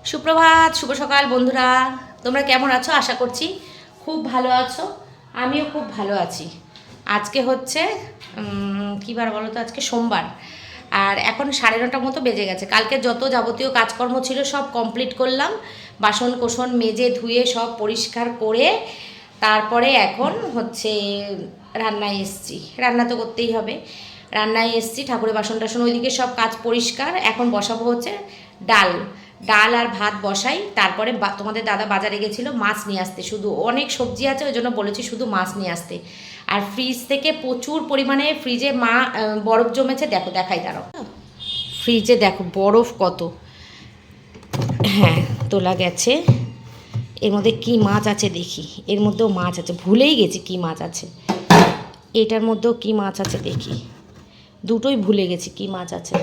সুপ্রভাত, শুভ সকাল বন্ধুরা। তোমরা কেমন আছো? আশা করছি খুব ভালো আছো। আমিও খুব ভালো আছি। আজকে হচ্ছে কী বার বলো তো আজকে সোমবার। আর এখন সাড়ে নটার মতো বেজে গেছে। কালকে যত যাবতীয় কাজকর্ম ছিল সব কমপ্লিট করলাম। বাসন কোসন মেজে ধুয়ে সব পরিষ্কার করে তারপরে এখন হচ্ছে রান্নায় এসছি। রান্না তো করতেই হবে। রান্নায় এসছি, ঠাকুরের বাসন টাসন ওইদিকে সব কাজ পরিষ্কার। এখন বসাবো হচ্ছে ডাল। ডাল আর ভাত বসাই, তারপরে তোমাদের দাদা বাজারে গেছিল মাছ নিয়ে আসতে, শুধু অনেক সবজি আছে, ওই জন্য বলেছি শুধু মাছ নিয়ে আসতে। আর ফ্রিজ থেকে প্রচুর পরিমাণে ফ্রিজে মা বরফ জমেছে, দেখো, দেখাই, দাঁড়াও। ফ্রিজে দেখো, বরফ কত। হ্যাঁ তোলা গেছে। এর মধ্যে কি মাছ আছে দেখি। এর মধ্যেও মাছ আছে, ভুলেই গেছি কি মাছ আছে। এটার মধ্যেও কি মাছ আছে দেখি। দুটোই ভুলে গেছি কি মাছ আছে।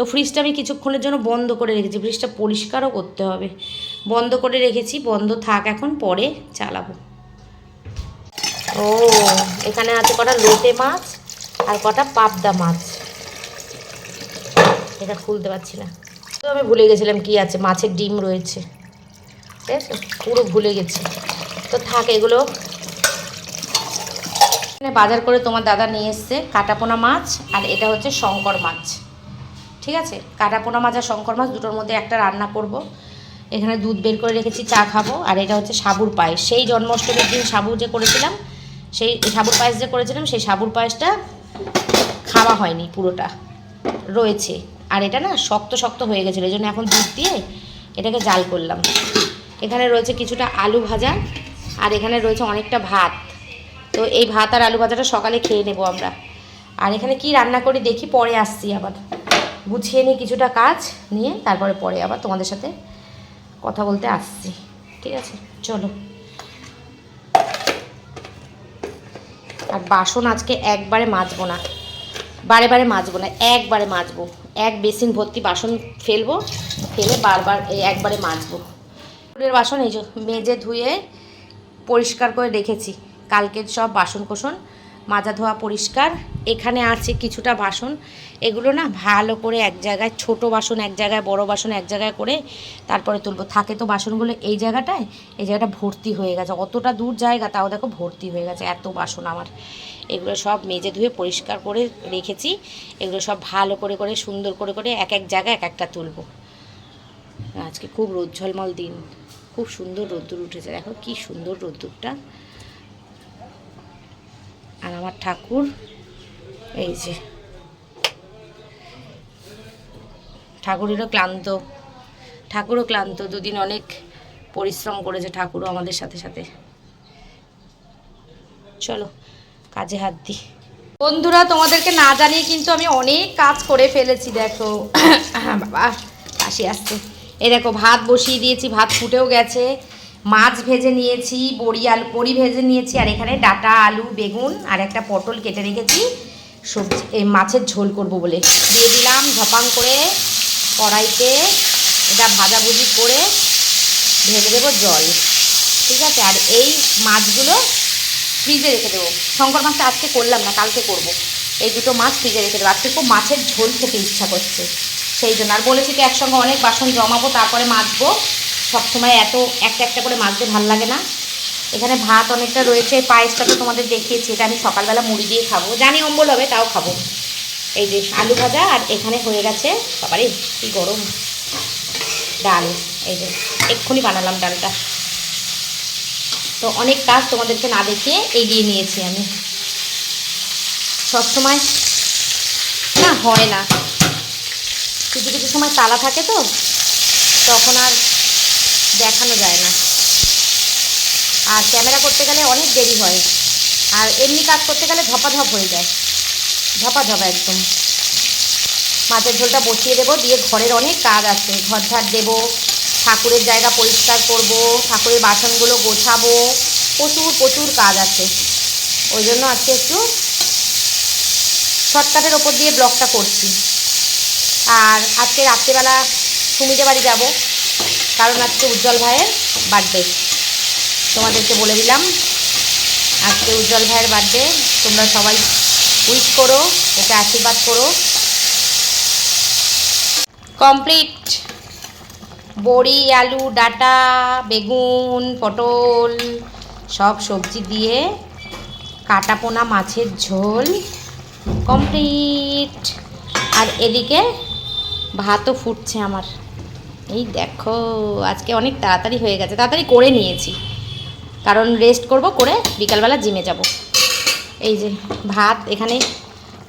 তো ফ্রিজটা আমি কিছুক্ষণের জন্য বন্ধ করে রেখেছি। ফ্রিজটা পরিষ্কারও করতে হবে। বন্ধ করে রেখেছি, বন্ধ থাক এখন, পরে চালাবো। ও, এখানে আছে কটা লোটে মাছ আর কটা পাবদা মাছ। এটা খুলতে পারছি না। তো আমি ভুলে গেছিলাম কি আছে, মাছের ডিম রয়েছে। ঠিক আছে? পুরো ভুলে গেছি। তো থাক, এগুলো বাজার করে তোমার দাদা নিয়ে এসছে কাটাপোনা মাছ আর এটা হচ্ছে শঙ্কর মাছ। ঠিক আছে? কাটাপোনা মাছ আর শঙ্কর মাছ দুটোর মধ্যে একটা রান্না করব। এখানে দুধ বের করে রেখেছি, চা খাব। আর এটা হচ্ছে সাবুর পায়েস। সেই জন্মাষ্টমীর দিন সাবু যে করেছিলাম, সেই সাবুর পায়েস যে করেছিলাম, সেই সাবুর পায়েসটা খাওয়া হয়নি পুরোটা। রয়েছে। আর এটা না শক্ত শক্ত হয়ে গেছিল, এই জন্য এখন দুধ দিয়ে এটাকে জাল করলাম। এখানে রয়েছে কিছুটা আলু ভাজা, আর এখানে রয়েছে অনেকটা ভাত। তো এই ভাত আর আলু ভাজাটা সকালে খেয়ে নেব আমরা। আর এখানে কি রান্না করি দেখি, পরে আসছি আবার। গুছিয়ে নিই কিছুটা কাজ নিয়ে তারপরে পরে আবার তোমাদের সাথে কথা বলতে আসছি। ঠিক আছে? চলো। আর বাসন আজকে একবারে মাজবো না। বারে বারে মাজবো না, একবারে মাজবো। এক বেসিন ভর্তি বাসন ফেলব, ফেলে বারবার একবারে মাজবো। ফুলের বাসন এই যে মেজে ধুয়ে পরিষ্কার করে রেখেছি। কালকের সব বাসন কোসন মাজা ধোয়া পরিষ্কার। এখানে আছে কিছুটা বাসন। এগুলো না ভালো করে এক জায়গায়, ছোট বাসন এক জায়গায়, বড় বাসন এক জায়গায় করে তারপরে তুলবো। থাকে তো বাসনগুলো এই জায়গাটায়, এই জায়গাটা ভর্তি হয়ে গেছে। অতটা দূর জায়গা, তাও দেখো ভর্তি হয়ে গেছে, এত বাসন আমার। এগুলো সব মেজে ধুয়ে পরিষ্কার করে রেখেছি। এগুলো সব ভালো করে করে, সুন্দর করে করে এক এক জায়গায় এক একটা তুলবো। আজকে খুব রোদ ঝলমল দিন। খুব সুন্দর রোদ্দুর উঠেছে। দেখো কি সুন্দর রোদ্দুরটা। আর আমার ঠাকুর, এই যে। ঠাকুরেরও ক্লান্ত, ঠাকুরও ক্লান্ত, দুদিন অনেক পরিশ্রম করেছে ঠাকুরও আমাদের সাথে সাথে। চলো, কাজে হাত দিই। বন্ধুরা, তোমাদেরকে না জানিয়ে কিন্তু আমি অনেক কাজ করে ফেলেছি, দেখো। বাবা কাশি আসছে। এই দেখো, ভাত বসিয়ে দিয়েছি, ভাত ফুটেও গেছে। মাছ ভেজে নিয়েছি, বড়ি আলু, বড়ি ভেজে নিয়েছি, আর এখানে ডাটা, আলু, বেগুন, আর একটা পটল কেটে রেখেছি। সবজি, এই মাছের ঝোল করব বলে। দিয়ে দিলাম ঝপাং করে কড়াইতে, এটা ভাজাভুজি করে ভেজে দেবো জল। ঠিক আছে? আর এই মাছগুলো ফ্রিজে রেখে দেবো। শঙ্কর মাছটা আজকে করলাম না, কালকে করব। এই দুটো মাছ ফ্রিজে রেখে দেবো। আজকে খুব মাছের ঝোল খেতে ইচ্ছা করছে। সেই জন্য। আর বলেছি তো একসঙ্গে অনেক বাসন জমাবো, তারপরে মাজবো। সবসময় এত, একটা একটা করে মাজতে ভালো লাগে না। এখানে ভাত অনেকটা রয়েছে, পায়েসটা তো তোমাদের দেখিয়েছি, এটা আমি সকালবেলা মুড়ি দিয়ে খাব। জানি অম্বল হবে, তাও খাব। এই যে আলু ভাজা, আর এখানে হয়ে গেছে, বাবারে, কি গরম। ডাল, এই যে, এক্ষুনি বানালাম ডালটা। তো অনেক কাজ তোমাদেরকে না দেখিয়ে এগিয়ে নিয়েছি আমি। সবসময়, না, হয় না। কিছু কিছু সময় তালা থাকে তো, তখন আর দেখানো যায় না। আর ক্যামেরা করতে গেলে অনেক দেরি হয়। আর এমনি কাজ করতে গেলে ঝপাঝপ হয়ে যায়। ঝপাঝপ একদম। মাছের ঝোলটা বসিয়ে দেবো, দিয়ে ঘরের অনেক কাজ আছে। ঘর ঝাড় দেবো, ঠাকুরের জায়গা পরিষ্কার করব, ঠাকুরের বাসনগুলো গোছাবো, প্রচুর প্রচুর কাজ আছে। ওই জন্য আজকে একটু শর্টকাটের ওপর দিয়ে ব্লগটা করছি। আর আজকে রাত্রেবেলা সুমিতে বাড়ি যাব। কারণ আজকে উজ্জ্বল ভাইয়ের বার্থডে তোমাদেরকে বলে দিলাম, আজকে উজ্জ্বল ভাইয়ের বার্থডে তোমরা সবাই উইশ করো, ওকে আশীর্বাদ করো। কমপ্লিট বড়ি, আলু, ডাটা, বেগুন, পটল, সব সবজি দিয়ে কাটা পোনা মাছের ঝোল কমপ্লিট আর এদিকে ভাতও ফুটছে আমার। এই দেখো, আজকে অনেক তাড়াতাড়ি হয়ে গেছে, তাড়াতাড়ি করে নিয়েছি। কারণ রেস্ট করব, করে বিকালবেলা জিমে যাব। এই যে ভাত, এখানে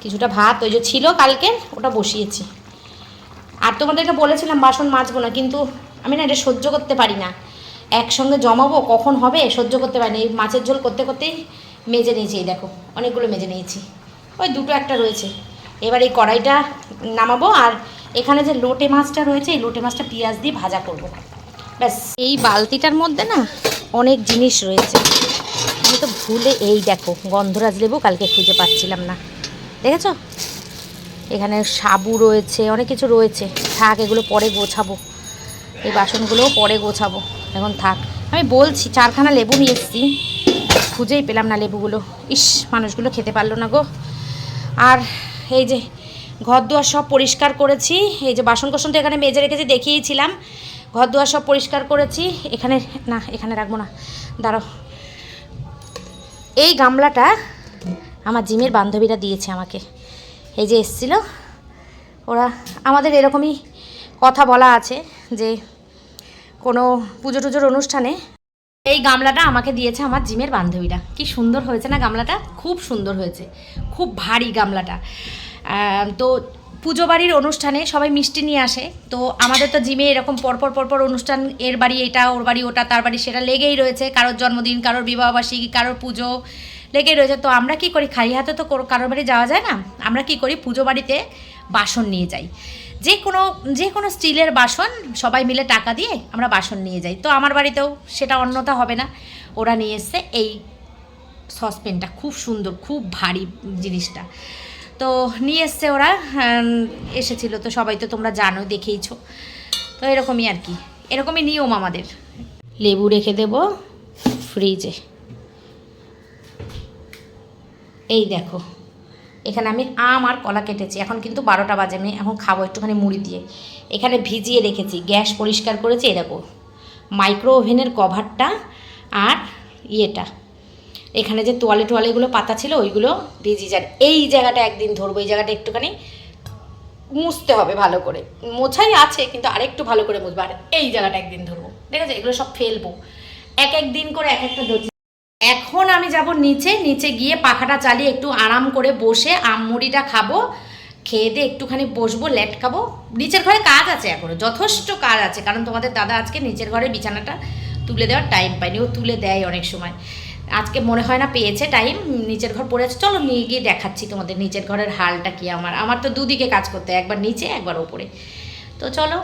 কিছুটা ভাত, ওই যে ছিল কালকে, ওটা বসিয়েছি। আর তোমাদেরকে বলেছিলাম, বাসন মাজবো না, কিন্তু আমি না এটা সহ্য করতে পারি না। একসঙ্গে জমাবো, কখন হবে, সহ্য করতে পারি না। এই মাছের ঝোল করতে করতেই মেজে নিয়েছি, এই দেখো, অনেকগুলো মেজে নিয়েছি। ওই দুটো একটা রয়েছে। এবার এই কড়াইটা নামাবো, আর এখানে যে লোটে মাছটা রয়েছে, এই লোটে মাছটা পেঁয়াজ দিয়ে ভাজা করব। ব্যাস, এই বালতিটার মধ্যে না অনেক জিনিস রয়েছে। আমি তো ভুলে, এই দেখো, গন্ধরাজ লেবু কালকে খুঁজে পাচ্ছিলাম না। দেখেছ? এখানে সাবু রয়েছে, অনেক কিছু রয়েছে। থাক, এগুলো পরে গোছাবো। এই বাসনগুলোও পরে গোছাবো। এখন থাক। আমি বলছি, চারখানা লেবু নিয়ে এসেছি। খুঁজেই পেলাম না লেবুগুলো। ইস, মানুষগুলো খেতে পারল না গো। আর এই যে ঘর দুয়ার সব পরিষ্কার করেছি। এই যে বাসন কোসন তো এখানে মেজে রেখেছি, দেখিয়েছিলাম। ঘর দুয়ার সব পরিষ্কার করেছি। এখানে, না, এখানে রাখব না। দাঁড়াও। এই গামলাটা আমার জিমের বান্ধবীরা দিয়েছে আমাকে। এই যে এসছিল, ওরা আমাদের এরকমই কথা বলা আছে যে কোনো পুজো টুজোর অনুষ্ঠানে এই গামলাটা আমাকে দিয়েছে আমার জিমের বান্ধবীরা। কি সুন্দর হয়েছে না গামলাটা? খুব সুন্দর হয়েছে। খুব ভারী গামলাটা। তো পুজো বাড়ির অনুষ্ঠানে সবাই মিষ্টি নিয়ে আসে। তো আমাদের তো জিমে এরকম পরপর পরপর অনুষ্ঠান, এর বাড়ি এটা, ওর বাড়ি ওটা, তার বাড়ি সেটা লেগেই রয়েছে। কারোর জন্মদিন, কারোর বিবাহবার্ষিকী, কারোর পুজো লেগেই রয়েছে। তো আমরা কি করি, খালি হাতে তো কারোর বাড়ি যাওয়া যায় না? আমরা কি করি, পুজো বাড়িতে বাসন নিয়ে যাই। যে কোনো যে কোনো স্টিলের বাসন সবাই মিলে টাকা দিয়ে আমরা বাসন নিয়ে যাই। তো আমার বাড়িতেও সেটা অন্যতা হবে না। ওরা নিয়ে এসছে এই সসপেনটা। খুব সুন্দর, খুব ভারী জিনিসটা। তো নিয়ে এসছে ওরা এসেছিল। তো সবাই তো তোমরা জানো, দেখেইছো। তো এরকমই আর কি। এরকমই নিয়ম আমাদের। লেবু রেখে দেব ফ্রিজে এই দেখো। এখানে আমি আম আর কলা কেটেছি। এখন কিন্তু বারোটা বাজে, আমি এখন খাব একটুখানি মুড়ি দিয়ে। এখানে ভিজিয়ে রেখেছি। গ্যাস পরিষ্কার করেছি এরকম মাইক্রো ওভেনের কভারটা আর ইয়েটা। এখানে যে তোয়ালে টোয়ালেগুলো পাতা ছিল, ওইগুলো ভিজিয়ে যান এই জায়গাটা একদিন ধরবো, এই জায়গাটা একটুখানি মুছতে হবে ভালো করে। মোছাই আছে, কিন্তু আরেকটু ভালো করে মুছবো। আর এই জায়গাটা একদিন ধরবো। ঠিক আছে এগুলো সব ফেলব। এক এক দিন করে এক একটা ধরছি। এখন আমি যাব নিচে নিচে গিয়ে পাখাটা চালিয়ে একটু আরাম করে বসে আমমুড়িটা খাব, খেয়ে দিয়ে একটুখানি বসবো, লেট খাব। নিচের ঘরে কাজ আছে এখনও, যথেষ্ট কাজ আছে। কারণ তোমাদের দাদা আজকে নিচের ঘরে বিছানাটা তুলে দেওয়ার টাইম পায়নি। ও তুলে দেয় অনেক সময়। আজকে মনে হয় না পেয়েছে টাইম নিচের ঘর পড়ে আছে। চলো নিয়ে গিয়ে দেখাচ্ছি তোমাদের নিচের ঘরের হালটা কি আমার। আমার তো দুদিকে কাজ করতে একবার নিচে, একবার ওপরে। তো চলো,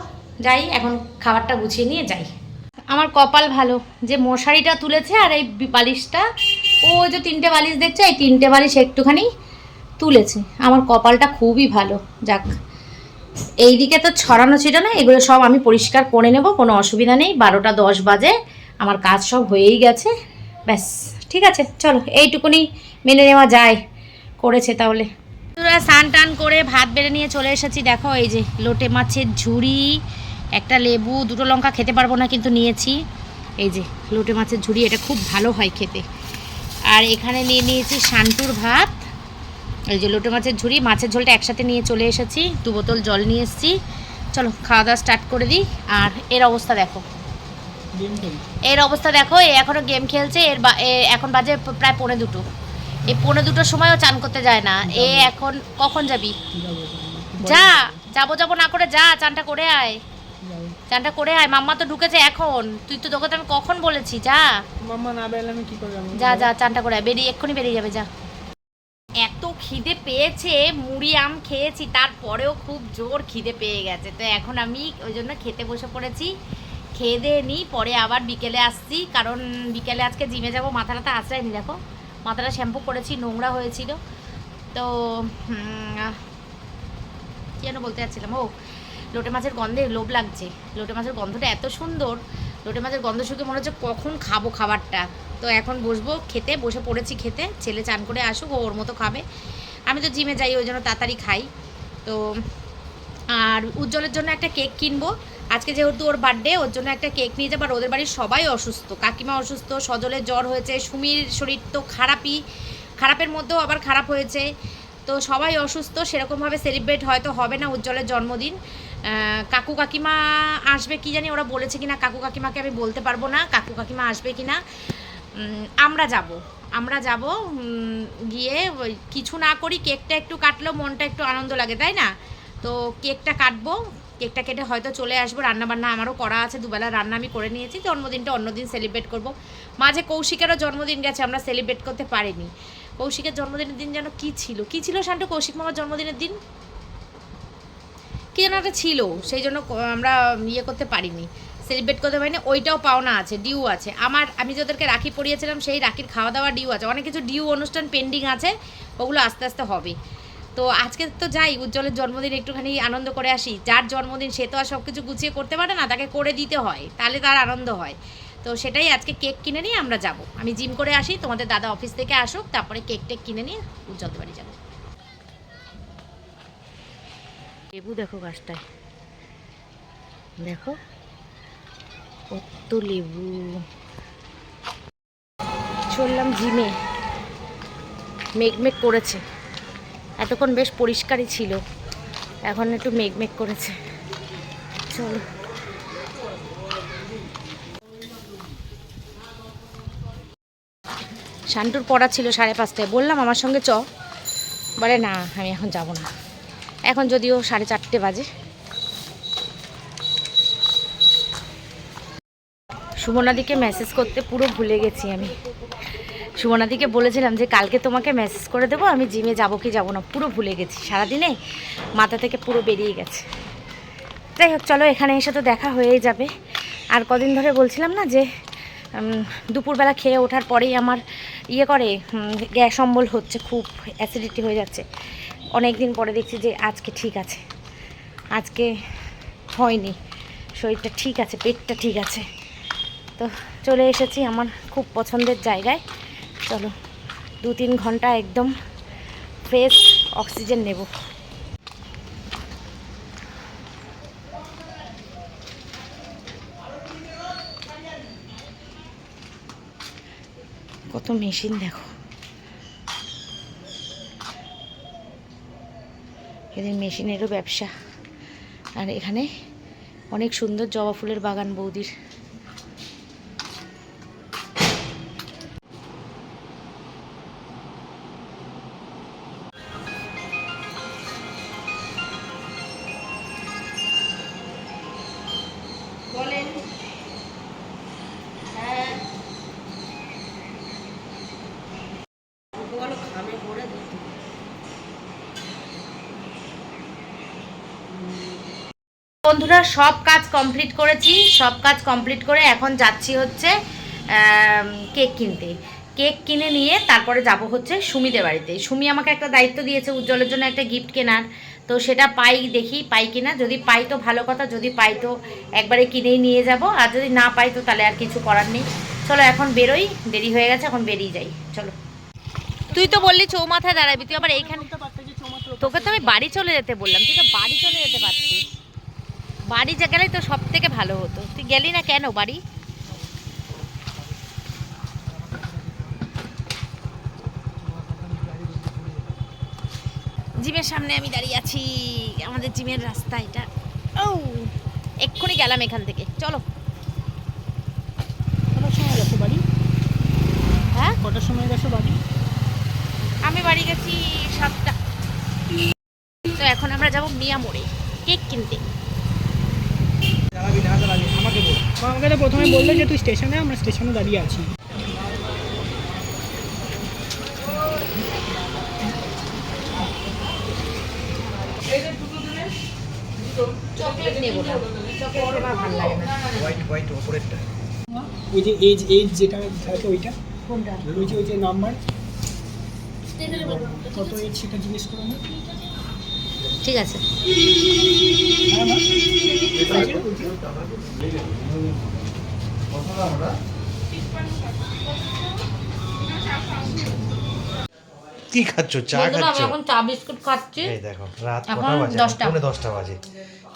যাই, এখন খাবারটা গুছিয়ে নিয়ে যাই। আমার কপাল ভালো, যে মশারিটা তুলেছে আর এই বালিশটা, ও যে তিনটে বালিশ দেখছে, এই তিনটে বালিশ একটুখানি তুলেছে। আমার কপালটা খুবই ভালো, যাক। এই দিকে তো ছড়ানো ছিল না, এগুলো সব আমি পরিষ্কার করে নেব, কোনো অসুবিধা নেই। বারোটা দশ বাজে, আমার কাজ সব হয়েই গেছে, ব্যাস। ঠিক আছে, চলো, এইটুকুনি মেনে নেওয়া যায়, করেছে তাহলে। তোরা স্নান টান করে ভাত বেড়ে নিয়ে চলে এসেছি, দেখো, এই যে লোটে মাছের ঝুড়ি, একটা লেবু, দুটো লঙ্কা খেতে পারব না কিন্তু নিয়েছি। এই যে লোটে মাছের ঝুড়ি, এটা খুব ভালো হয় খেতে। আর এখানে নিয়ে নিয়েছি শান্তুর ভাত। এই যে লোটে মাছের ঝুড়ি, মাছের ঝোলটা একসাথে নিয়ে চলে এসেছি, দু বোতল জল নিয়ে এসেছি। চলো, খাওয়া দাওয়া স্টার্ট করে দিই। আর এর অবস্থা দেখো। এর অবস্থা দেখো এ এখনও গেম খেলছে এর এখন বাজে প্রায় পৌনে দুটো। এই পৌনে দুটোর সময়ও চান করতে যায় না। এ এখন কখন যাবি? যা যাব যাব না করে যা চানটা করে আয়। চানটা করে আয়। মাম্মা তো ঢুকেছে এখন। তুই তো তোকে তো আমি কখন বলেছি যা। মাম্মা না বেরোলে আমি কি করে যা যা চানটা করে আয়। বেরিয়ে এক্ষুনি বেরিয়ে যাবে যা। এত খিদে পেয়েছে মুড়ি আম খেয়েছি তারপরেও খুব জোর খিদে পেয়ে গেছে। তো এখন আমি ওই জন্য খেতে বসে পড়েছি। খেয়ে দিয়ে নিই পরে আবার বিকেলে আসছি। কারণ বিকেলে আজকে জিমে যাব মাথাটা আশ্রয় নি দেখো। মাথাটা শ্যাম্পু করেছি নোংরা হয়েছিল। তো উম, আহ, কি যেন বলতে যাচ্ছিলাম ও লোটে মাছের গন্ধে লোভ লাগছে। লোটে মাছের গন্ধটা এত সুন্দর লোটে মাছের গন্ধ শুকে মনে হচ্ছে কখন খাব খাবারটা। তো এখন বসবো খেতে বসে পড়েছি খেতে। ছেলে চান করে আসুক ওর মতো খাবে। আমি তো জিমে যাই ওই জন্য তাড়াতাড়ি খাই। তো আর উজ্জ্বলের জন্য একটা কেক কিনবো। আজকে যেহেতু ওর বার্থডে ওর জন্য একটা কেক নিয়ে যাবার ওদের বাড়ির সবাই অসুস্থ। কাকিমা অসুস্থ সজলের জ্বর হয়েছে সুমির শরীর তো খারাপই খারাপের মধ্যেও আবার খারাপ হয়েছে। তো সবাই অসুস্থ সেরকমভাবে সেলিব্রেট হয়তো হবে না উজ্জ্বলের জন্মদিন। কাকু কাকিমা আসবে কি জানি ওরা বলেছে কিনা কাকু কাকিমাকে আমি বলতে পারব না কাকু কাকিমা আসবে কিনা। উম, আমরা যাব আমরা যাব গিয়ে কিছু না করি কেকটা একটু কাটলেও মনটা একটু আনন্দ লাগে তাই না? তো কেকটা কাটবো কেকটা কেটে হয়তো চলে আসব রান্না বান্না আমারও করা আছে, দুবেলা রান্না আমি করে নিয়েছি, জন্মদিনটা অন্যদিন সেলিব্রেট করব। মাঝে কৌশিকেরও জন্মদিন গেছে, আমরা সেলিব্রেট করতে পারিনি। কৌশিকের জন্মদিনের দিন যেন কি ছিল? কি ছিল শান্টু? কৌশিক মামার জন্মদিনের দিন? কি যেন একটা ছিল, সেই জন্য আমরা ইয়ে করতে পারিনি সেলিব্রেট করতে পারিনি। ওইটাও পাওনা আছে, ডিউ আছে। আমার, আমি যাদেরকে রাখি পরিয়েছিলাম, সেই রাখির খাওয়া দাওয়া ডিউ আছে। অনেক কিছু ডিউ অনুষ্ঠান পেন্ডিং আছে, ওগুলো আস্তে আস্তে হবে। তো আজকে তো যাই, উজ্জ্বলের জন্মদিন একটুখানি আনন্দ করে আসি। যার জন্মদিন সে তো আর সব কিছু গুছিয়ে করতে পারে না, তাকে করে দিতে হয়, তাহলে তার আনন্দ হয়। তো সেটাই আজকে কেক কিনে নিয়ে আমরা যাব। আমি জিম করে আসি, তোমাদের দাদা অফিস থেকে আসুক, তারপরে কেক টেক কিনে নিয়ে উজ্জ্বলদের বাড়ি যাব। লেবু দেখো গাছটায়। দেখো, কত লেবু। চললাম জিমে। মেঘমেঘ করেছে। এতক্ষণ বেশ পরিষ্কারই ছিল। এখন একটু মেঘমেঘ করেছে। চলো। শান্টুর পড়া ছিল সাড়ে পাঁচটায়। বললাম, আমার সঙ্গে চ। বলে, না, আমি এখন যাব না। এখন যদিও সাড়ে চারটে বাজে। সুমনাদিকে মেসেজ করতে পুরো ভুলে গেছি আমি। সুমনাদিকে বলেছিলাম যে কালকে তোমাকে মেসেজ করে দেবো, আমি জিমে যাব কি যাব না, পুরো ভুলে গেছি। সারাদিনে মাথা থেকে পুরো বেরিয়ে গেছে। যাই হোক, চলো, এখানে এসে তো দেখা হয়েই যাবে। আর কদিন ধরে বলছিলাম না যে দুপুরবেলা খেয়ে ওঠার পরেই আমার ইয়ে করে গ্যাস অম্বল হচ্ছে, খুব অ্যাসিডিটি হয়ে যাচ্ছে। অনেক দিন পরে দেখছি যে আজকে ঠিক আছে। আজকে হয়নি। শরীরটা ঠিক আছে, পেটটা ঠিক আছে। তো চলে এসেছি আমার খুব পছন্দের জায়গায়। চলো দু তিন ঘণ্টা একদম ফ্রেশ অক্সিজেন নেব। কত মেশিন দেখো। এদের মেশিনেরও ব্যবসা। আর এখানে অনেক সুন্দর জবা ফুলের বাগান বৌদির। বন্ধুরা সব কাজ কমপ্লিট করেছি সব কাজ কমপ্লিট করে এখন যাচ্ছি হচ্ছে কেক কিনতে। কেক কিনে নিয়ে তারপরে যাব হচ্ছে সুমিদের বাড়িতে। সুমি আমাকে একটা দায়িত্ব দিয়েছে উজ্জ্বলের জন্য একটা গিফট কেনার। তো সেটা পাই দেখি পাই কিনা। যদি পাই তো ভালো কথা যদি পাই তো একবারে কিনেই নিয়ে যাব। আর যদি না পাই তো তাহলে আর কিছু করার নেই। চলো এখন বেরোই দেরি হয়ে গেছে এখন বেরিয়ে যাই। চলো। তুই তো বললি চৌমাথায় দাঁড়াবি তুই আবার এইখানে তোকে তো আমি বাড়ি চলে যেতে বললাম তুই তো বাড়ি চলে যেতে পারতিস। বাড়ি যা গেলেই তো সব থেকে ভালো হতো। তুই গেলি না কেন বাড়ি? জিমের সামনে আমি দাঁড়িয়ে আছি। আমাদের জিমের রাস্তা এটা। ও এক্ষুনি গেলাম এখান থেকে। চলো। কটার সময় গেছো বাড়ি? হ্যাঁ? কটার সময় গেছো বাড়ি? আমি বাড়ি গেছি সাতটা। তো এখন আমরা যাব মিয়া মোড়ে কেক কিনতে। আমাকে বল। আমাকে তো প্রথমে বললে যে তুই স্টেশনে আমরা স্টেশনে দাঁড়িয়ে আছি। চকলেট নেব না। চকলেট আমার ভালো লাগে না। হোয়াইট হোয়াইট ওপরেরটা। ওই যে এজ এজ যেটা থাকে ওইটা? কোনটা? ওই যে ওই যে নাম্বার কত এজ সেটা জিজ্ঞেস করো না। ঠিক আছে। কি খাচ্ছ? চা খাচ্ছ? এখন চা বিস্কুট খাচ্ছি। এই দেখো রাত কটা বাজে? পৌনে দশটা বাজে।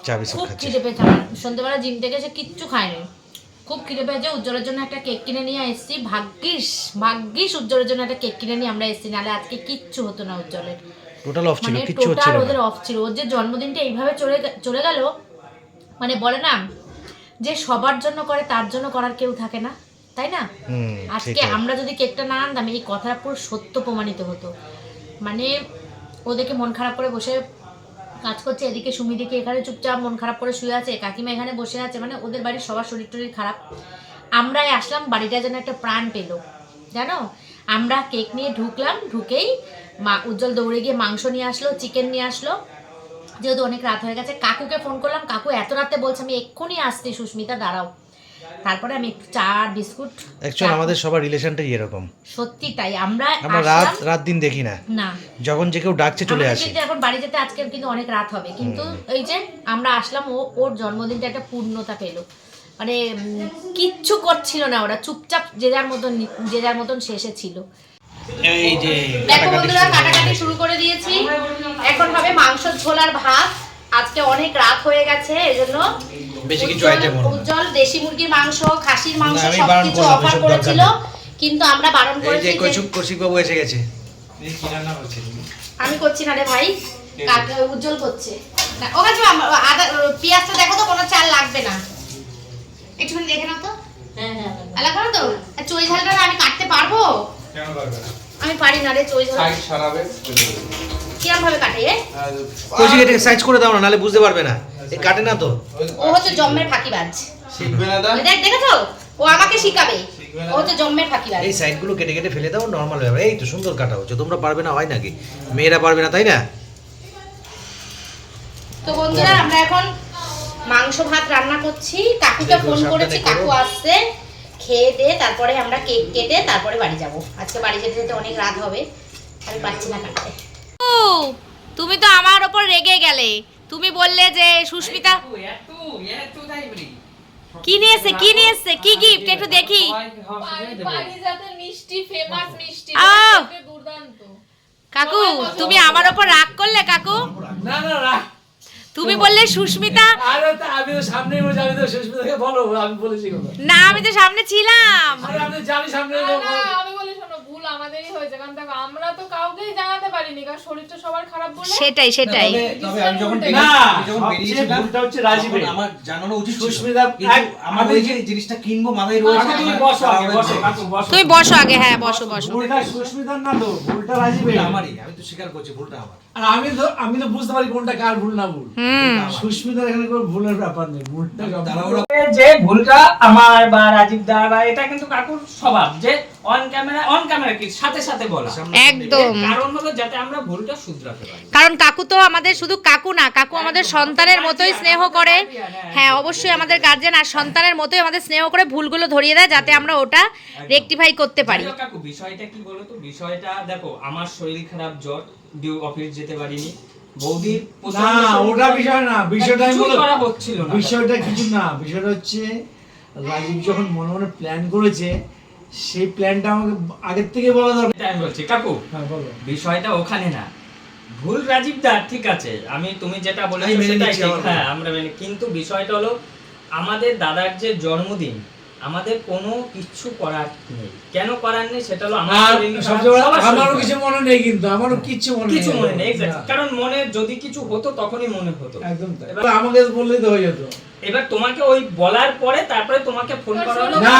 চা বিস্কুট খুব খিদে পেয়েছে সন্ধ্যেবেলা জিম থেকে এসে কিচ্ছু খায়নি খুব খিদে পেয়েছে উজ্জ্বলের জন্য একটা কেক কিনে নিয়ে এসেছি। ভাগ্যিস ভাগ্যিস উজ্জ্বলের জন্য একটা কেক কিনে নিয়ে আমরা এসেছি নাহলে আজকে কিচ্ছু হতো না উজ্জ্বলের। টোটাল অফ ছিল মানে কিচ্ছু হচ্ছিল না। ওদের অফ ছিল। ওর যে জন্মদিনটা এইভাবে চলে চলে গেল মানে বলে না যে সবার জন্য করে তার জন্য করার কেউ থাকে না তাই না? আজকে আমরা যদি কেকটা না আনতাম এই কথাটা পুরো সত্য প্রমাণিত হতো। মানে ওদেরকে মন খারাপ করে বসে কাজ করছে এদিকে সুমি সুমিদিকে এখানে চুপচাপ মন খারাপ করে শুয়ে আছে কাকিমা এখানে বসে আছে মানে ওদের বাড়ির সবার শরীর টরীর খারাপ। আমরাই আসলাম বাড়িটা যেন একটা প্রাণ পেল। জানো? আমরা কেক নিয়ে ঢুকলাম ঢুকেই মা উজ্জ্বল দৌড়ে গিয়ে মাংস নিয়ে আসলো চিকেন নিয়ে আসলো। যেহেতু অনেক রাত হয়ে গেছে কাকুকে ফোন করলাম কাকু এত রাতে বলছে আমি এক্ষুনি আসছি সুস্মিতা দাঁড়াও। তারপরে আমি একটু চা বিস্কুট অ্যাকচুয়ালি আমাদের সবার রিলেশনটাই এরকম। সত্যি তাই আমরা আমরা রাত রাত দিন দেখি না। না। যখন যে কেউ ডাকছে চলে আসি। কিন্তু এখন বাড়ি যেতে আজকে কিন্তু অনেক রাত হবে। কিন্তু এই যে আমরা আসলাম ও ওর জন্মদিনটা একটা পূর্ণতা পেল। মানে কিচ্ছু করছিল না ওরা চুপচাপ যে যার মতন যে যার মতন শেষে ছিল। এই যে দেখো বন্ধুরা কাটাকাটি শুরু করে দিয়েছি। এখন হবে মাংস ঝোল আর ভাত। আজকে অনেক রাত হয়ে গেছে এজন্য বেশি কিছু না। উজ্জ্বল দেশি মুরগির মাংস খাসির মাংস সবকিছু অফার করেছিল। কিন্তু আমরা বারণ করেছি যে যে- কৌশিক কৌশিক বাবু এসে গেছে। আমি করছি না রে ভাই। উজ্জ্বল করছে। না, ও কাছে আদা পেঁয়াজটা দেখো তো কোনো চাল লাগবে না। একটুখানি দেখে নাও তো। হ্যাঁ হ্যাঁ লাগবে না তো। আর চই ঝালটা আমি কাটতে পারব? আমি পারি না রে চই ঝাল। কিরম ভাবে কাটে সাইজ করে দাও না নালে বুঝতে পারবে না। এ কাটে না তো। ও হচ্ছে জম্মের ফাঁকিবাজ। শিখবে না দা দেখ দেখেছ? ও আমাকে শিখাবে। ও হচ্ছে জম্মের ফাঁকিবাজ। এই সাইডগুলো কেটে কেটে ফেলে দাও নর্মাল ব্যাপার এই তো সুন্দর কাটা হচ্ছে তোমরা পারবে না হয় নাকি? মেয়েরা পারবে না তাই না? তো বন্ধুরা আমরা এখন মাংস ভাত রান্না করছি কাকুকে ফোন করেছি কাকু আসছে খেয়ে দে তারপরে আমরা কেক কেটে তারপরে বাড়ি যাব। আজকে বাড়ি যেতে যেতে অনেক রাত হবে আমি পাচ্ছি না কাটতে। ও তুমি তো আমার ওপর রেগে গেলে। তুমি বললে যে সুস্মিতা কি নিয়ে এসছে কি নিয়ে এসছে কি গিফট একটু দেখি। পারিজাতের মিষ্টি ফেমাস মিষ্টি আহ! দুর্দান্ত। কাকু তুমি আমার ওপর রাগ করলে কাকু? না না রাখ তুমি বললে সুস্মিতা। আরে তা আমি তো সামনেই বলছি আমি তো সুস্মিতাকে বলো আমি বলেছি কথা না আমি তো সামনে ছিলাম। আরে আমি জানি সামনে আমি বলি শোনো ভুল আমাদেরই হয়েছে। কারণ দেখো আমরা তো কাউকেই জানাতে পারিনি কারণ শরীরটা সবার খারাপ বলে সেটাই সেটাই। তবে আমি যখন না, যখন বেরিয়েছিলাম, ভুলটা হচ্ছে রাজীবের। তখন আমার জানানো উচিত সুস্মিতা আমার ওই যে- জিনিসটা কিনবো মাথায় রয়েছে তুমি বসো আগে বসো হয়ে বসো। তুমি বসো আগে হ্যাঁ বসো বসো। ভুলটা সুস্মিতার না তো ভুলটা রাজীবের আমারই আমি তো স্বীকার করছি ভুলটা আমার। আর আমি তো আমি তো বুঝতে পারি কোনটা কার ভুল না ভুল। সুস্মিতার এখানে কোনো ভুলের ব্যাপার নেই ভুলটা যে ভুলটা আমার বা রাজীব দা বা এটা কিন্তু কাকুর স্বভাব যে অন ক্যামেরা অন ক্যামেরা কি? সাথে সাথে বলা। একদম। কারণ হলো যাতে আমরা ভুলটা শুধরাতে পারি। কারণ কাকু তো আমাদের শুধু কাকু না কাকু আমাদের সন্তানের মতোই স্নেহ করে। হ্যাঁ অবশ্যই আমাদের গার্জেন আর সন্তানের মতোই আমাদের স্নেহ করে ভুলগুলো ধরিয়ে দেয় যাতে আমরা ওটা রেকটিফাই করতে পারি। কাকু বিষয়টা কি বলো তো? বিষয়টা দেখো আমার শরীর খারাপ জ্বর। অফিস যেতে পারিনি। বৌদির না ওটা বিষয় না বিষয়টা আমি করা হচ্ছিল না। বিষয়টা কিছু না বিষয়টা হচ্ছে রাজীব যখন মনে মনে প্ল্যান করেছে সেই প্ল্যানটা আমাকে আগের থেকে বলা দরকার। আমি বলছি কাকু হ্যাঁ বলো। বিষয়টা ওখানে না। ভুল রাজীব দা ঠিক আছে আমি তুমি যেটা বলেছ সেটাই ঠিক হ্যাঁ আমরা মেনে কিন্তু বিষয়টা হলো আমাদের দাদার যে জন্মদিন আমাদের কোনো কিছু করার নেই। কেন করার নেই সেটা হলো আমার আমারও কিছু মনে নেই কিন্তু আমারও কিছু মনে নেই। কিছু মনে নেই। কারণ মনে যদি কিছু হতো তখনই মনে হতো। একদম তাই। আমাকে বললেই তো হয়ে যেত। এবার তোমাকে ওই বলার পরে তারপরে তোমাকে ফোন করা হলো। না।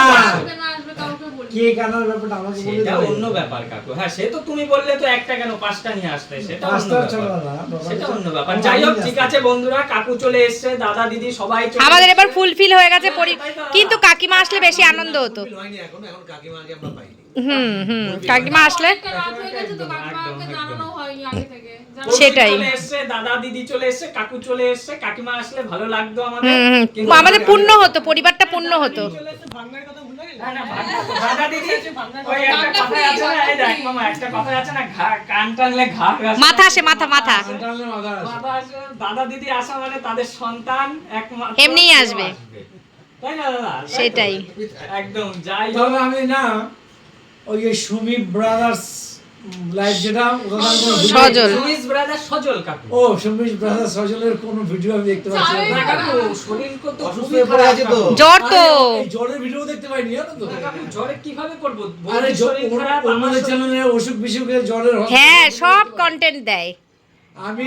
কে কানার ব্যাপারটা আমাকে সেটা হয়ে অন্য ব্যাপার কাকু। হ্যাঁ সে তো তুমি বললে তো একটা কেন পাঁচটা নিয়ে আসতে? সেটা অন্য ব্যাপার। সেটা অন্য ব্যাপার। যাই হোক ঠিক আছে বন্ধুরা কাকু চলে এসছে দাদা দিদি সবাই চলে আমাদের এবার ফুলফিল হয়ে গেছে পরি কিন্তু কাকিমা আসলে বেশি আনন্দ হতো। হয়নি এখন এখন কাকিমাকে আমরা পাইনি। হুম হুম কাকিমা আসলে হয়ে সেটাই। দাদা দিদি চলে এসছে কাকু চলে এসছে কাকিমা আসলে ভালো লাগতো আমাদের। আমাদের পূর্ণ হতো পরিবারটা পূর্ণ হতো। ভাঙার কথা ভুলে গেলে না, না, ভাগ- দাদা দিদি ওই একটা কথা আছে না? এই দেখ মামা একটা কথা আছে না? ঘা কান টানলে ঘা আসে। মাথা আসে মাথা মাথা। টানলে মাথা আসে। দাদা দিদি আসা মানে তাদের সন্তান কেউ আসবে। তাই না দাদা? সেটাই। একদম যাই হোক। আমি না ওই সুমি ব্রাদার্স লাইভ যেটা ওটা আমি কোনো video- সজল। সুমিস ব্রাদার সজল কাকু ও সমীশ ব্রাদার সজলের কোনো ভিডিও আমি দেখতে পাচ্ছি না। না কাকু শরীর তো অসুস্থ হয়ে পড়ে আছে তো। জ্বর তো। জ্বরের ভিডিও দেখতে পাইনি জানো তো? কাকু, জ্বরে কীভাবে করব? আরে শরীর খারাপ আমাদের চ্যানেলে অসুখ বিসুখের জ্বরের হ্যাঁ সব কন্টেন্ট দেয়। আমি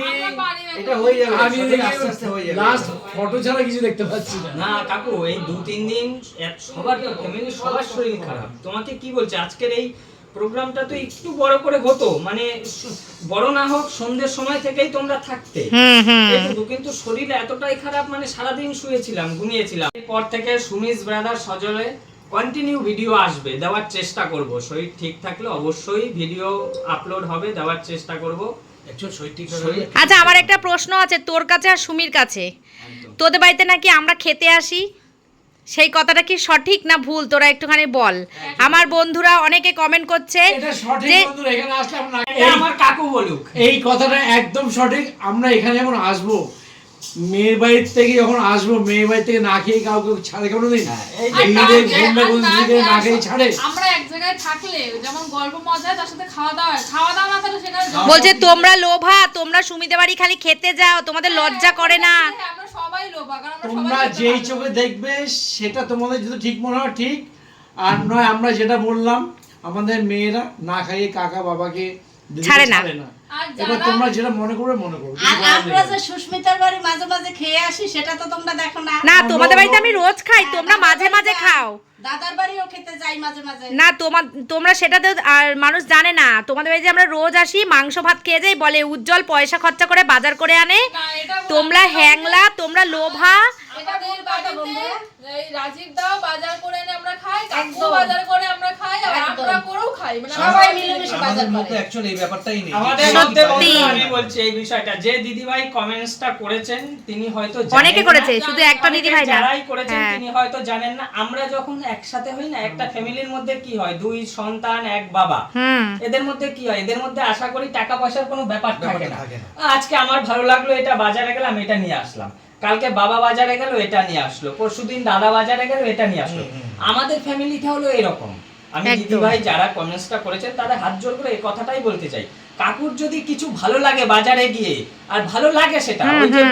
এটা হয়ে যাবে আমি আস্তে আস্তে হয়ে যাবে। লাস্ট ফটো ছাড়া কিছু দেখতে পাচ্ছি না। না কাকু এই দু তিন দিন এক- সবার ফ্যামিলি সবার শরীর খারাপ। তোমাকে কি বলছে? আজকের এই প্রোগ্রামটা তো একটু বড় করে হতো মানে বড় না হোক সন্ধ্যের সময় থেকেই তোমরা থাকতে। হুম হুম। কিন্তু শরীর এতটাই খারাপ মানে সারাদিন শুয়েছিলাম ঘুমিয়েছিলাম। এরপর থেকে সুমিস ব্রাদার সজলে কন্টিনিউ ভিডিও আসবে দেওয়ার চেষ্টা করব। শরীর ঠিক থাকলে অবশ্যই ভিডিও আপলোড হবে দেওয়ার চেষ্টা করব। অ্যাকচুয়াল শরীর ঠিক আচ্ছা আমার একটা প্রশ্ন আছে তোর কাছে আর সুমির কাছে। তোদের বাড়িতে নাকি আমরা খেতে আসি? সেই কথাটা কি সঠিক না ভুল? তোরা একটুখানি বল। আমার বন্ধুরা অনেকে কমেন্ট করছে যে বন্ধুরা এখানে আসলে আমরা এটা আমার কাকু বলুক। এই কথাটা একদম সঠিক আমরা এখানে এখন আসব মেয়ের বাড়ির থেকে যখন আসব মেয়ের বাড়ি থেকে না খেয়ে কাউকে ছাড়ে কোনো দিন মেয়েদের ঘুমটা কোন দিকে না খেয়ে ছাড়ে। আমরা এক জায়গায় থাকলে যেমন গল্প মজা তার সাথে খাওয়া দাওয়া খাওয়া দাওয়া না সেখানে বলছে তোমরা লোভা তোমরা সুমিদের বাড়ি খালি খেতে যাও তোমাদের লজ্জা করে না। হ্যাঁ, আমরা সবাই লোভা কারণ আমরা তোমরা যেই চোখে দেখবে সেটা তোমাদের যদি ঠিক মনে হয় ঠিক। আর নয় আমরা যেটা বললাম আমাদের মেয়েরা না খাইয়ে কাকা বাবাকে ছাড়ে না। এবার তোমরা যেটা মনে করবে মনে করবে আর আমরা যে সুস্মিতার বাড়ি মাঝে মাঝে খেয়ে আসি সেটা তো তোমরা দেখো না। না তোমাদের বাড়িতে আমি রোজ খাই তোমরা মাঝে মাঝে খাও। দাদার বাড়িও খেতে যাই মাঝে মাঝে। না তোমার তোমরা সেটা তো আর মানুষ জানে না। তোমাদের বাড়িতে আমরা রোজ আসি মাংস ভাত খেয়ে যাই বলে উজ্জ্বল পয়সা খরচা করে বাজার করে আনে। তোমরা হ্যাংলা তোমরা লোভা। বাড়িতে এই রাজীব দাও বাজার করে এনে আমরা খাই কাকু বাজার করে আমরা খাই আর আমরা করেও খাই। মানে সবাই মিলেমিশে বাজার করে। অ্যাকচুয়ালি এই ব্যাপারটাই নেই। আমাদের মধ্যে। আমি বলছি এই বিষয়টা। যে দিদিভাই কমেন্টসটা করেছেন তিনি হয়তো জানেন অনেকে করেছে শুধু একটা অনেকে দিদি ভাই না। যারাই করেছেন হ্যাঁ। তিনি হয়তো জানেন না। আমরা যখন একসাথে হই না একটা ফ্যামিলির মধ্যে কি হয়? দুই সন্তান এক বাবা। এদের মধ্যে কি হয়? এদের মধ্যে আশা করি টাকা পয়সার কোনো ব্যাপার ব্যাপারটা থাকে না। আজকে আমার ভালো লাগল এটা বাজারে গেলাম এটা নিয়ে আসলাম। কালকে বাবা বাজারে গেল এটা নিয়ে আসলো। পরশুদিন দাদা বাজারে গেল এটা নিয়ে আসলো। আমাদের ফ্যামিলিটা হলো এরকম। আমি দিদি ভাই যারা কমেন্টসটা করেছেন তাদের হাত জোর করে এই কথাটাই বলতে চাই। কাকুর যদি কিছু ভালো লাগে বাজারে গিয়ে আর ভালো লাগে সেটা ওই যে,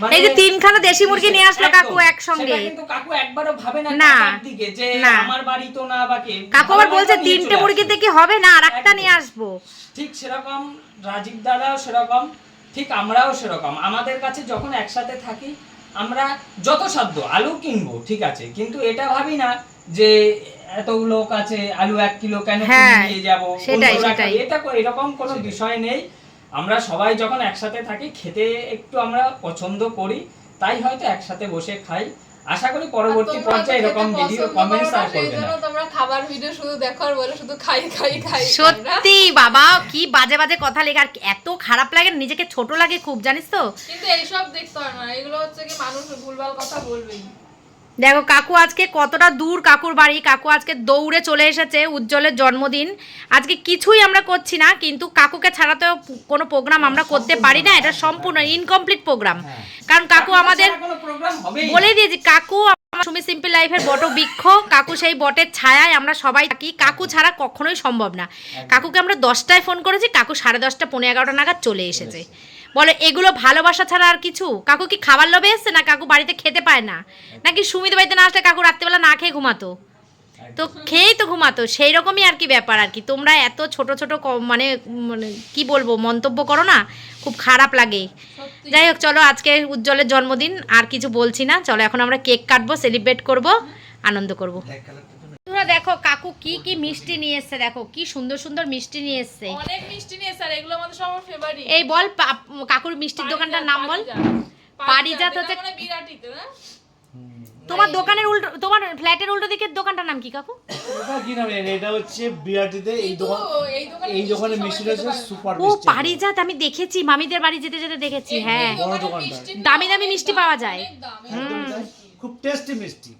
মানে- এই যে তিনখানা দেশি মুরগি নিয়ে আসলো। কাকু একসঙ্গে। সেটা কিন্তু কাকু একবারও ভাবে না না। টাকার দিকে যে আমার বাড়ি তো না বাকি কাকু আবার বলছে তিনটে মুরগিতে কি হবে না আরেকটা নিয়ে আসব। ঠিক সেরকম রাজীব দাদাও সেরকম। ঠিক আমরাও সেরকম। আমাদের কাছে যখন একসাথে থাকি আমরা যত সাধ্য আলু কিনবো ঠিক আছে? কিন্তু এটা ভাবি না যে এত লোক আছে আলু এক কিলো কেন কিনে হ্যাঁ, নিয়ে যাব। এটা এরকম কোনো বিষয় নেই। আমরা সবাই যখন একসাথে থাকি খেতে একটু আমরা পছন্দ করি তাই হয়তো একসাথে বসে খাই। আশা করি পরবর্তী পর্যায়ে এরকম ভিডিও কমেন্টস আর করবেন করবে না। তোমরা খাবার ভিডিও শুধু দেখো আর বলে শুধু খাই খাই খাই খাই, সত্যি বাবা কি বাজে বাজে কথা লেখা আর এত খারাপ লাগে নিজেকে ছোট লাগে খুব জানিস তো? কিন্তু এইসব দেখতে হয় না এগুলো হচ্ছে কি মানুষ ভুলভাল কথা বলবেই। দেখো কাকু আজকে কতটা দূর কাকুর বাড়ি। কাকু আজকে দৌড়ে চলে এসেছে উজ্জ্বলের জন্মদিন। আজকে কিছুই আমরা করছি না কিন্তু কাকুকে ছাড়া তো কোনো প্রোগ্রাম আমরা করতে পারি না এটা সম্পূর্ণ ইনকমপ্লিট প্রোগ্রাম কারণ কাকু আমাদের। বলে দিয়েছি কাকু আমার সুমি সিম্পল লাইফের বট বৃক্ষ কাকু সেই বটের ছায়ায় আমরা সবাই থাকি। কাকু ছাড়া কখনোই সম্ভব না। কাকুকে আমরা দশটায় ফোন করেছি কাকু সাড়ে দশটা পনেরো এগারোটা নাগাদ চলে এসেছে। বলো এগুলো ভালোবাসা ছাড়া আর কিছু? কাকু কি খাবার লোভে এসছে না কাকু বাড়িতে খেতে পায় না? নাকি সুমিত বাড়িতে না আসলে কাকু রাত্রিবেলা না খেয়ে ঘুমাতো? তো খেয়েই তো ঘুমাতো সেই রকমই আর কি ব্যাপার আর কি। তোমরা এত ছোট ছোট মানে মানে কি বলব মন্তব্য করো না খুব খারাপ লাগে। যাই হোক চলো আজকে উজ্জ্বলের জন্মদিন আর কিছু বলছি না। চলো এখন আমরা কেক কাটবো সেলিব্রেট করব আনন্দ করব। দেখো কাকু কি কি মিষ্টি নিয়ে এসছে দেখো কি সুন্দর সুন্দর মিষ্টি নিয়ে এসছে অনেক মিষ্টি নিয়ে স্যার এগুলো আমাদের সবার ফেভারিট এই বল কাকুর মিষ্টির দোকানটার নাম বল। পারিজাত। হচ্ছে- মানে বিরাটিতে না? তোমার দোকানের উল্টো তোমার ফ্ল্যাটের উল্টো দিকের দোকানটার নাম কি কাকু? এটা কি নাম এটা হচ্ছে বিরাটিতে এই দোকান এই দোকানে মিষ্টি না। সুপার ও পারিজাত আমি দেখেছি মামিদের বাড়ি যেতে যেতে দেখেছি হ্যাঁ। দামি দামি মিষ্টি পাওয়া যায়। খুব টেস্টি মিষ্টি।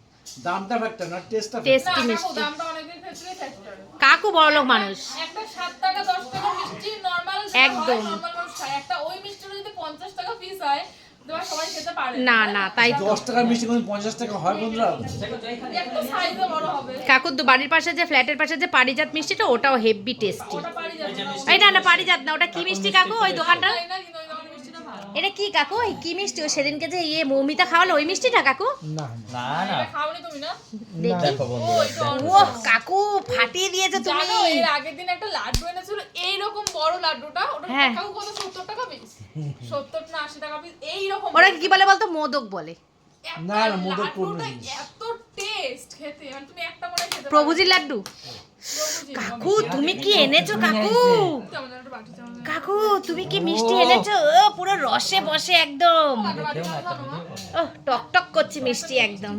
দামটা ফ্যাক্টর না টেস্টটা না, মিষ্টি। কাকু, মিষ্টি। কাকু বড়লোক মানুষ। একটা সাত টাকা দশ টাকা মিষ্টি নর্মাল একদম। নর্মাল মানুষ খায়। একটা ওই মিষ্টিটা যদি পঞ্চাশ টাকা পিস হয় না না তাই তো। দশ টাকার মিষ্টি কোনো পঞ্চাশ টাকা হয় বন্ধুরা? একটু সাইজে বড় হবে। কাকুর তো বাড়ির পাশে যে ফ্ল্যাটের পাশে যে পারিজাত মিষ্টিটা ওটাও হেভি টেস্টি এই না না পারিজাত না ওটা কি মিষ্টি কাকু? ওই দোকানটা? না এটা কি কাকু? ওই কি মিষ্টি? ও সেদিনকে যে ইয়ে মৌমিতা খাওয়ালো ওই মিষ্টিটা কাকু? না না। এটা খাওনি তুমি না? দেখি। ও ও কাকু ফাটিয়ে দিয়েছ তুমি। জানো এর আগের দিন একটা লাড্ডু এনেছিল এইরকম বড় লাড্ডুটা ওটা হ্যাঁ। টাকাও কত সত্তর টাকা পিস সত্তর না আশি টাকা পিস এইরকম ওরা কি বলে বলতো? মোদক বলে। না, না, মোদক কোন জিনিস? এত টেস্ট খেতে। মানে তুমি একটা মনে খেতে প্রভুজির লাড্ডু? কাকু তুমি কি এনেছো কাকু? কাকু তুমি কি মিষ্টি এনেছো? ও পুরো রসে বসে একদম। বাটি চাও ও টক টক করছে মিষ্টি একদম।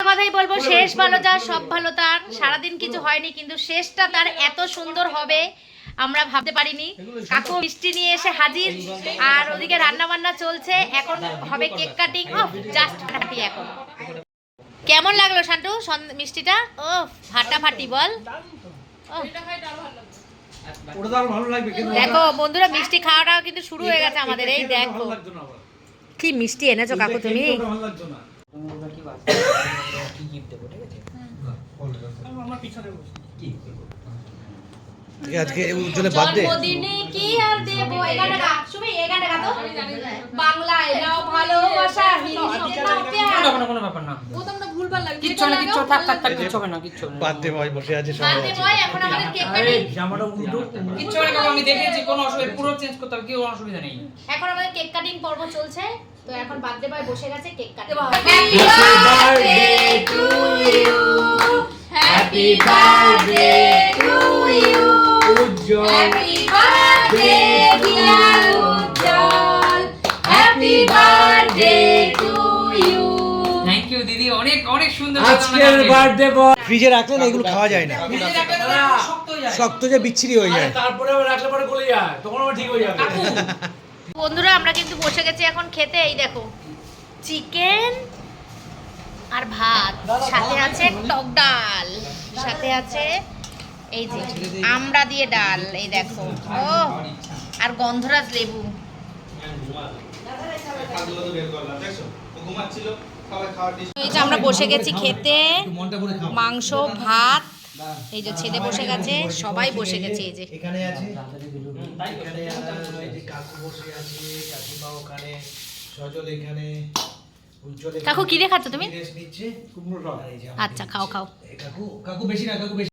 কথাই বলব শেষ ভালো যার সব ভালো তার। সারাদিন কিছু হয়নি কিন্তু শেষটা তার এত সুন্দর হবে আমরা ভাবতে পারিনি। কাকু মিষ্টি নিয়ে এসে হাজির আর ওদিকে রান্না বান্না চলছে। এখন হবে কেক কাটিং। ও জাস্ট ফাটাফাটি এখন। কেমন লাগল শান্টু? সন- মিষ্টিটা? ও ফাটা ফাটি বল দেখো বন্ধুরা মিষ্টি খাওয়াটাও কিন্তু শুরু হয়ে গেছে আমাদের এই দেখো। কি মিষ্টি এনেছো কাকু তুমি? কি গিফট দেবো ঠিক আছে? আমার পিছনে বসে আজকে উজ্জ্বলে বার্থডে জন্মদিনে কি আর দেব? এই গানটা গা শুভি এই গানটা গা তো। বাংলায় নাও ভালোবাসা হিন্দিতে নাও প্যার। কোনো কোনো ব্যাপার না। ও তো আমরা ভুলভাল লাগে কিচ্ছু না কিচ্ছু থাক থাক থাক কিচ্ছু হবে না কিচ্ছু হবে না। বার্থডে বয় বসে আছে সবাই বাদে আছে। বয় এখন আমাদের কেক আরে জামাটা উল্টো। কিচ্ছু না আমি দেখেছি কোনো অসুবিধা পুরো চেঞ্জ করতে হবে কি কোনো অসুবিধা নেই। এখন আমাদের কেক কাটিং পর্ব চলছে তো এখন বার্থডে বয় বসে গেছে cake cutting Happy birthday to you. Happy birthday to you. Ujjwal birthday dear Ujjwal happy birthday to you thank you দিদি। অনেক অনেক সুন্দর আজকের বার্থডে বয় ফ্রিজে রাখলে না এগুলো খাওয়া যায় না। শক্ত যে বিচ্ছিরি হয়ে যায়। তারপরে আবার রাখলে পরে গলে যায়। তখন আবার ঠিক হয়ে যাবে। বন্ধুরা আমরা কিন্তু বসে গেছি এখন খেতে। এই দেখো চিকেন আর ভাত, সাথে আছে টক ডাল, সাথে আছে এই যে আমড়া দিয়ে ডাল, এই দেখো। ও আর গন্ধরাজ লেবু। এই যে আমরা বসে গেছি খেতে। মাংস, ভাত, এই যে ছেলে বসে গেছে, সবাই বসে গেছে এই যে। এখানে আছে, এখানে কাকু বসে আছে ওখানে, সজল এখানে। কাকু কি দেখাচ্ছ তুমি? আচ্ছা খাও খাও। কাকু কাকু বেশি না কাকু বেশি।